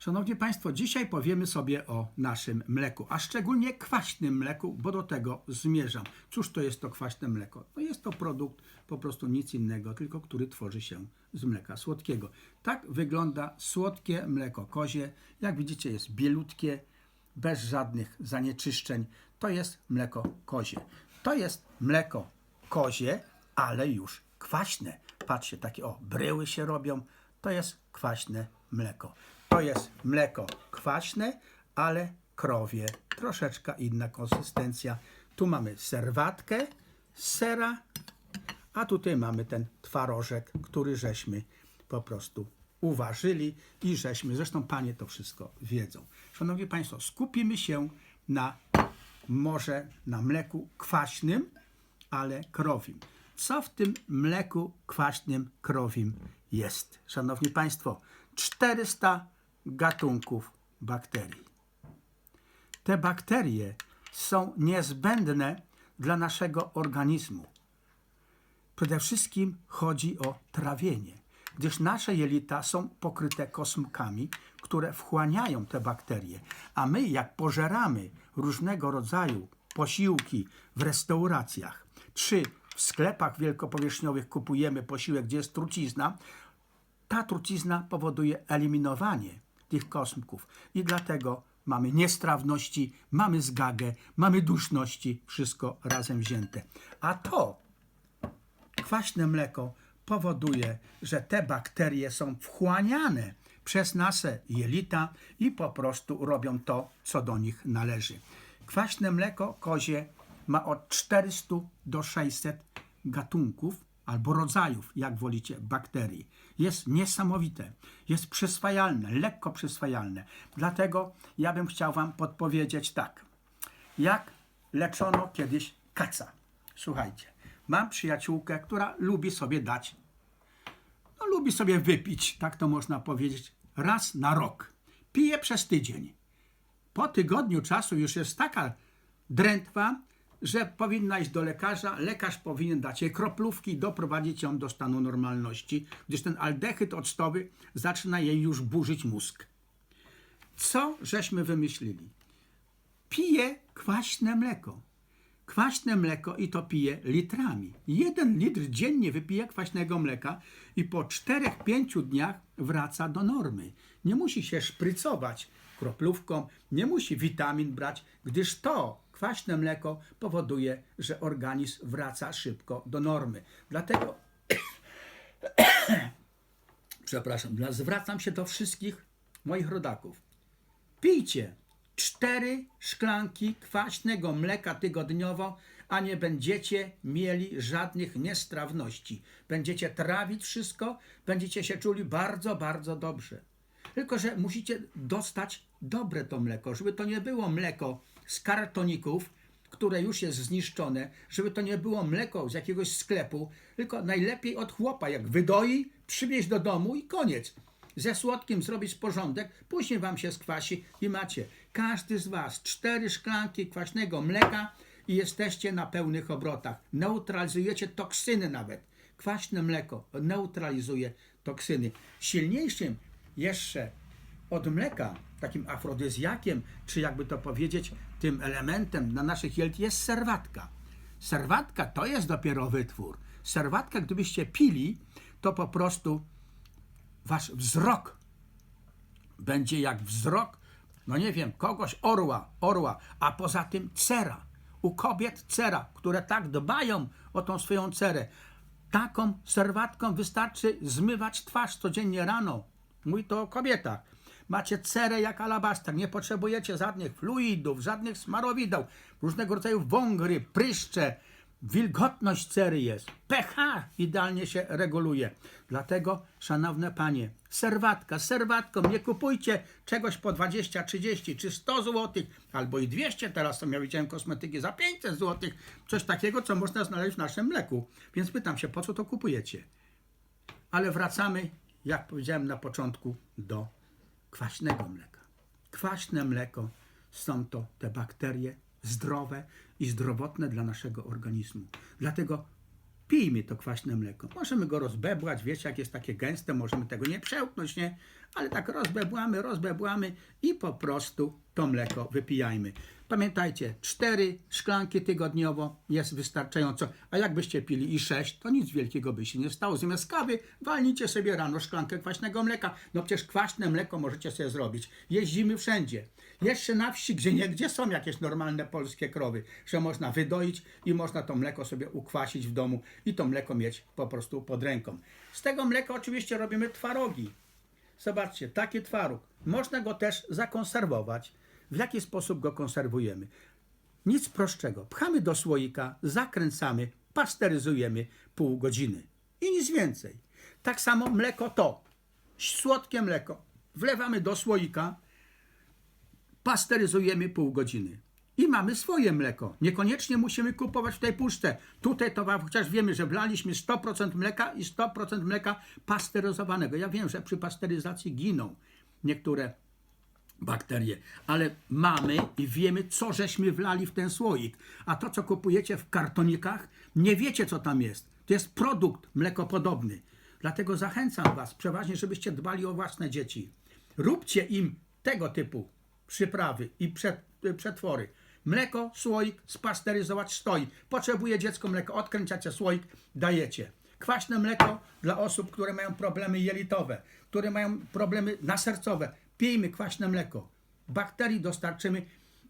Szanowni Państwo, dzisiaj powiemy sobie o naszym mleku, a szczególnie kwaśnym mleku, bo do tego zmierzam. Cóż to jest to kwaśne mleko? No jest to produkt po prostu nic innego, tylko który tworzy się z mleka słodkiego. Tak wygląda słodkie mleko kozie. Jak widzicie, jest bielutkie, bez żadnych zanieczyszczeń. To jest mleko kozie. To jest mleko kozie, ale już kwaśne. Patrzcie, takie o, bryły się robią. To jest kwaśne mleko. To jest mleko kwaśne, ale krowie. Troszeczkę inna konsystencja. Tu mamy serwatkę sera, a tutaj mamy ten twarożek, który żeśmy po prostu uważyli i żeśmy, zresztą panie to wszystko wiedzą. Szanowni Państwo, skupimy się na może na mleku kwaśnym, ale krowim. Co w tym mleku kwaśnym krowim jest? Szanowni Państwo, 400 gatunków bakterii. Te bakterie są niezbędne dla naszego organizmu. Przede wszystkim chodzi o trawienie, gdyż nasze jelita są pokryte kosmkami, które wchłaniają te bakterie, a my jak pożeramy różnego rodzaju posiłki w restauracjach, czy w sklepach wielkopowierzchniowych kupujemy posiłek, gdzie jest trucizna, ta trucizna powoduje eliminowanie tych kosmków i dlatego mamy niestrawności, mamy zgagę, mamy duszności, wszystko razem wzięte. A to kwaśne mleko powoduje, że te bakterie są wchłaniane przez nasze jelita i po prostu robią to, co do nich należy. Kwaśne mleko kozie ma od 400 do 600 gatunków albo rodzajów, jak wolicie, bakterii. Jest niesamowite, jest przyswajalne, lekko przyswajalne. Dlatego ja bym chciał Wam podpowiedzieć tak. Jak leczono kiedyś kaca. Słuchajcie, mam przyjaciółkę, która lubi sobie dać, no lubi sobie wypić, tak to można powiedzieć, raz na rok. Pije przez tydzień. Po tygodniu czasu już jest taka drętwa, że powinna iść do lekarza. Lekarz powinien dać jej kroplówki doprowadzić ją do stanu normalności, gdyż ten aldehyd octowy zaczyna jej już burzyć mózg. Co żeśmy wymyślili? Pije kwaśne mleko. Kwaśne mleko i to pije litrami. Jeden litr dziennie wypije kwaśnego mleka i po 4-5 dniach wraca do normy. Nie musi się szprycować kroplówką, nie musi witamin brać, gdyż to kwaśne mleko powoduje, że organizm wraca szybko do normy. Dlatego, przepraszam, zwracam się do wszystkich moich rodaków. Pijcie cztery szklanki kwaśnego mleka tygodniowo, a nie będziecie mieli żadnych niestrawności. Będziecie trawić wszystko, będziecie się czuli bardzo, bardzo dobrze. Tylko, że musicie dostać dobre to mleko, żeby to nie było mleko z kartoników, które już jest zniszczone, żeby to nie było mleko z jakiegoś sklepu, tylko najlepiej od chłopa, jak wydoi, przywieźć do domu i koniec. Ze słodkim zrobić porządek, później wam się skwasi i macie. Każdy z was cztery szklanki kwaśnego mleka i jesteście na pełnych obrotach. Neutralizujecie toksyny nawet. Kwaśne mleko neutralizuje toksyny. Silniejszym jeszcze od mleka, takim afrodyzjakiem, czy jakby to powiedzieć, tym elementem na naszych jelit jest serwatka. Serwatka to jest dopiero wytwór. Serwatka, gdybyście pili, to po prostu wasz wzrok będzie jak wzrok, no nie wiem, kogoś orła, orła, a poza tym cera. U kobiet cera, które tak dbają o tą swoją cerę. Taką serwatką wystarczy zmywać twarz codziennie rano. Mówi to o kobietach. Macie cerę jak alabaster, nie potrzebujecie żadnych fluidów, żadnych smarowideł, różnego rodzaju wągry, pryszcze. Wilgotność cery jest. pH idealnie się reguluje. Dlatego, szanowne panie, serwatka, serwatką, nie kupujcie czegoś po 20, 30 czy 100 zł, albo i 200, teraz to ja widziałem kosmetyki za 500 zł, coś takiego, co można znaleźć w naszym mleku. Więc pytam się, po co to kupujecie? Ale wracamy, jak powiedziałem na początku, do kwaśnego mleka. Kwaśne mleko są to te bakterie zdrowe i zdrowotne dla naszego organizmu. Dlatego pijmy to kwaśne mleko. Możemy go rozbebłać, wiecie, jak jest takie gęste, możemy tego nie przełknąć, nie? Ale tak rozbebłamy, rozbebłamy i po prostu to mleko wypijajmy. Pamiętajcie, cztery szklanki tygodniowo jest wystarczająco, a jakbyście pili i sześć, to nic wielkiego by się nie stało. Zamiast kawy walnijcie sobie rano szklankę kwaśnego mleka. No przecież kwaśne mleko możecie sobie zrobić. Jeździmy wszędzie. Jeszcze na wsi, gdzie niegdzie są jakieś normalne polskie krowy, że można wydoić i można to mleko sobie ukwasić w domu i to mleko mieć po prostu pod ręką. Z tego mleka oczywiście robimy twarogi. Zobaczcie, taki twaróg. Można go też zakonserwować. W jaki sposób go konserwujemy? Nic prostszego. Pchamy do słoika, zakręcamy, pasteryzujemy pół godziny. I nic więcej. Tak samo mleko to. Słodkie mleko. Wlewamy do słoika, pasteryzujemy pół godziny. I mamy swoje mleko. Niekoniecznie musimy kupować w tej puszce. Tutaj to chociaż wiemy, że wlaliśmy 100% mleka i 100% mleka pasteryzowanego. Ja wiem, że przy pasteryzacji giną niektóre bakterie, ale mamy i wiemy, co żeśmy wlali w ten słoik. A to, co kupujecie w kartonikach, nie wiecie, co tam jest. To jest produkt mlekopodobny. Dlatego zachęcam Was przeważnie, żebyście dbali o własne dzieci. Róbcie im tego typu przyprawy i przet, przetwory. Mleko, słoik, spasteryzować stoi. Potrzebuje dziecko mleko, odkręcacie słoik, dajecie. Kwaśne mleko dla osób, które mają problemy jelitowe, które mają problemy nasercowe. Pijmy kwaśne mleko. Bakterii dostarczymy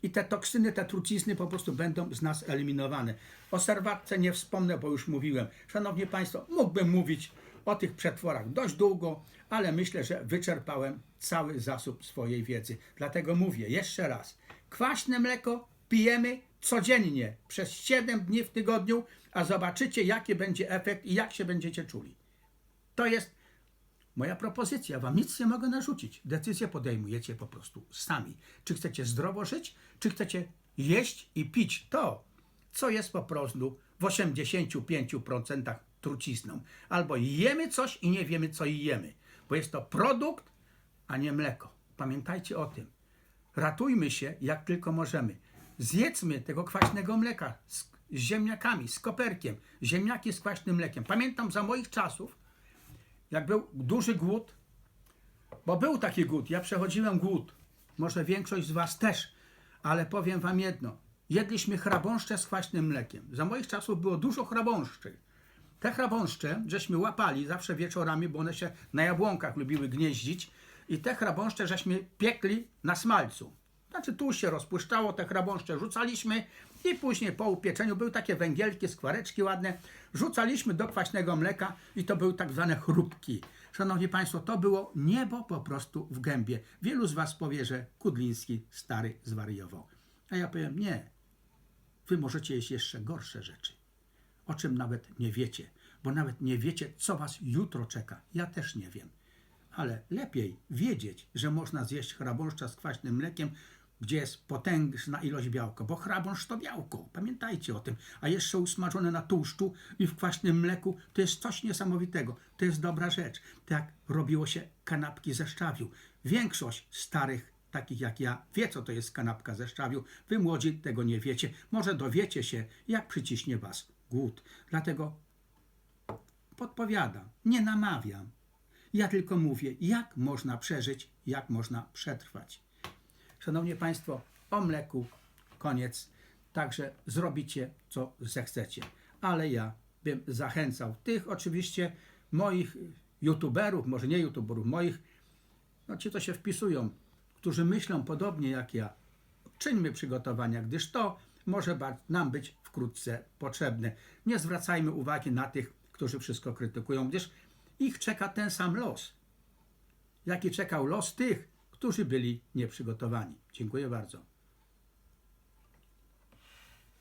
i te toksyny, te trucizny po prostu będą z nas eliminowane. O serwatce nie wspomnę, bo już mówiłem. Szanowni Państwo, mógłbym mówić o tych przetworach dość długo, ale myślę, że wyczerpałem cały zasób swojej wiedzy. Dlatego mówię jeszcze raz. Kwaśne mleko pijemy codziennie przez 7 dni w tygodniu, a zobaczycie, jaki będzie efekt i jak się będziecie czuli. To jest moja propozycja. Wam nic nie mogę narzucić. Decyzję podejmujecie po prostu sami. Czy chcecie zdrowo żyć, czy chcecie jeść i pić to, co jest po prostu w 85% trucizną. Albo jemy coś i nie wiemy, co jemy, bo jest to produkt, a nie mleko. Pamiętajcie o tym. Ratujmy się, jak tylko możemy. Zjedzmy tego kwaśnego mleka z, ziemniakami, z koperkiem. Ziemniaki z kwaśnym mlekiem. Pamiętam za moich czasów, jak był duży głód, bo był taki głód, ja przechodziłem głód, może większość z Was też, ale powiem Wam jedno, jedliśmy chrabąszcze z kwaśnym mlekiem. Za moich czasów było dużo chrabąszczy. Te chrabąszcze żeśmy łapali zawsze wieczorami, bo one się na jabłonkach lubiły gnieździć i te chrabąszcze żeśmy piekli na smalcu. Znaczy tu się rozpuszczało, te chrabąszcze rzucaliśmy i później po upieczeniu były takie węgielki, skwareczki ładne, rzucaliśmy do kwaśnego mleka i to były tak zwane chrupki. Szanowni Państwo, to było niebo po prostu w gębie. Wielu z Was powie, że Kudliński stary zwariował. A ja powiem nie. Wy możecie jeść jeszcze gorsze rzeczy, o czym nawet nie wiecie, bo nawet nie wiecie, co Was jutro czeka. Ja też nie wiem ale lepiej wiedzieć, że można zjeść chrabąszcza z kwaśnym mlekiem, gdzie jest potężna ilość białka, bo chrabąszcz to białko, pamiętajcie o tym, a jeszcze usmażone na tłuszczu i w kwaśnym mleku to jest coś niesamowitego, to jest dobra rzecz, tak robiło się kanapki ze szczawiu. Większość starych, takich jak ja, wie co to jest kanapka ze szczawiu, wy młodzi tego nie wiecie, może dowiecie się, jak przyciśnie was głód, dlatego podpowiadam, nie namawiam, ja tylko mówię, jak można przeżyć, jak można przetrwać. Szanowni Państwo, o mleku koniec. Także zrobicie, co zechcecie. Ale ja bym zachęcał tych oczywiście moich youtuberów, może nie youtuberów, moich, no ci to się wpisują, którzy myślą podobnie jak ja. Czyńmy przygotowania, gdyż to może nam być wkrótce potrzebne. Nie zwracajmy uwagi na tych, którzy wszystko krytykują, gdyż ich czeka ten sam los, jaki czekał los tych, którzy byli nieprzygotowani. Dziękuję bardzo.